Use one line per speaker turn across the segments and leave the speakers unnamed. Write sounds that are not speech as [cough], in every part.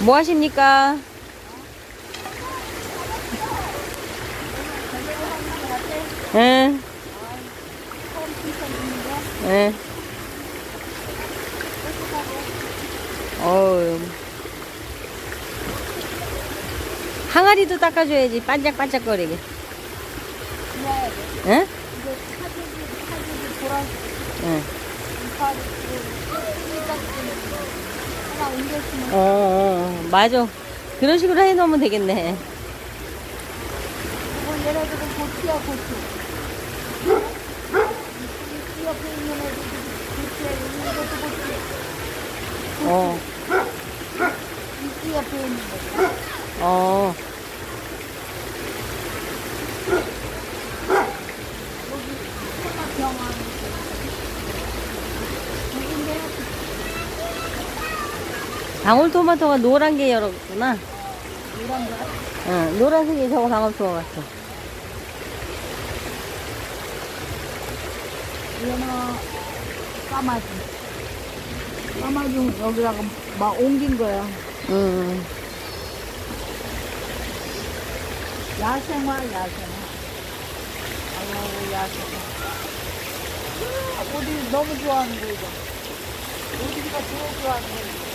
뭐 하십니까? 응. 응. 어우. 항아리도 닦아줘야지, 반짝반짝거리게. 응? 응.
하나 옮겼으면
어, 어, 맞아. 그런 식으로 해놓으면 되겠네.
이거 얘네 들은 고추야 고추 이 옆에 있는 애들도 고추야 이것도 고추
어,
이 옆에 있는 거
어.
여기 병원 여기인데
방울토마토가 노란 게 열었구나.
이런 거
응, 노란색이 저거 방울토마 같아.
얘는 까마귀 까마귀 여기다가 막 옮긴 거야
응.
야생화 야생화 아이고 야생화 어디 너무 좋아하는 거 이거 어디가 제일 좋아하는 거 이거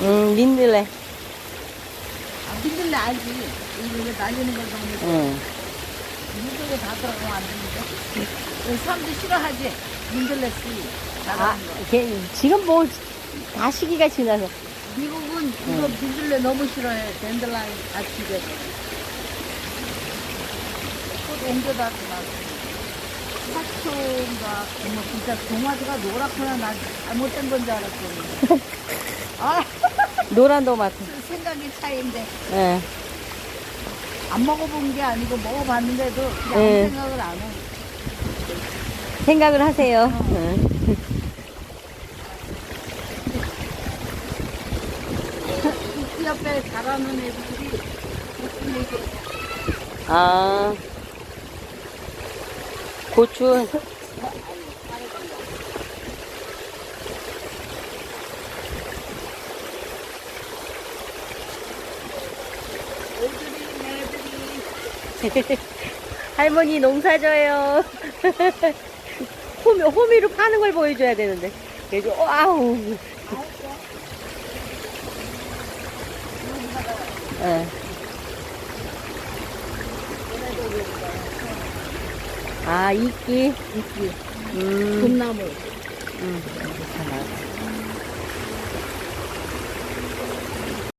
응, 민들레.
아 민들레 알지? 이거 왜 날리는 걸 보면
응.
민들레 다 들어가면 안 되는데? 그 사람들 싫어하지? 민들레 씨.
아, 걔, 지금 뭐, 다 시기가 지나서.
미국은 이거 민들레 너무 싫어해 랜드라인 같이 이제 또 옮겨다 놔 사초인가 뭐 진짜 동화지가 노랗구나 난 잘못된 건 줄 알았거든 [laughs] 아
노란 토마토.
생각이 차이인데
응.
안 먹어본 게 아니고 먹어봤는데도 그냥
네.
아무 생각을 안 해.
생각을 하세요. 응.
이 옆에 자라는 애들이 무슨 얘기
아. 고추.
애들이 애들이 [laughs]
할머니 농사져요. [laughs] 호미, 호미로 파는 걸 보여줘야 되는데. 그래도, 어, 아우. 예. 아, 이끼.
이끼
음.
금나물
음. 괜찮아.